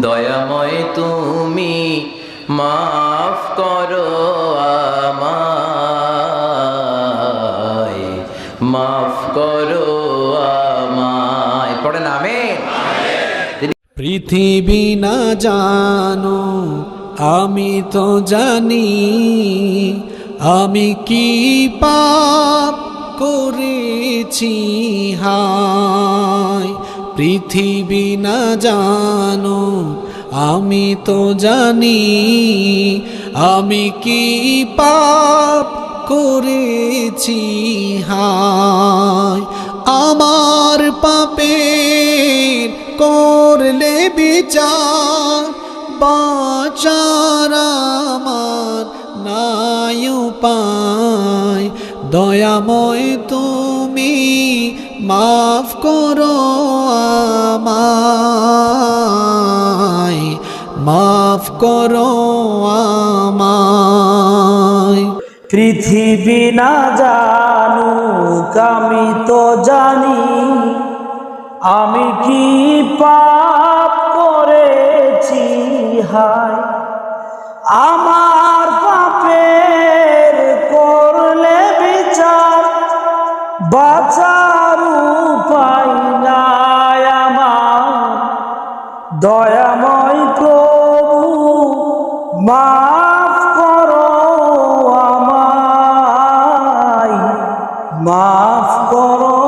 দয়াময় তুমি মাফ করো আমায়, মাফ করো আমায়। পড়েন, আমেন। পৃথিবী না জানো, আমি তো জানি, আমি কি পাপ করেছি হায় পৃথিবী না জানো, আমি তো জানি, আমি কি পাপ করেছি? হায়, আমার পাপের করলে বিচার, বাচার আমার নাই উপায়। দয়াময় তুমি মাফ করো আমায়, মাফ করো আমায়। পৃথিবী না জানুক, আমি তো জানি, আমি কি পাপ করেছি, হায়। আমার পাপের করলে বিচার বাঁচার দয়াময় প্রভু মাফ করো আমায় মাফ করো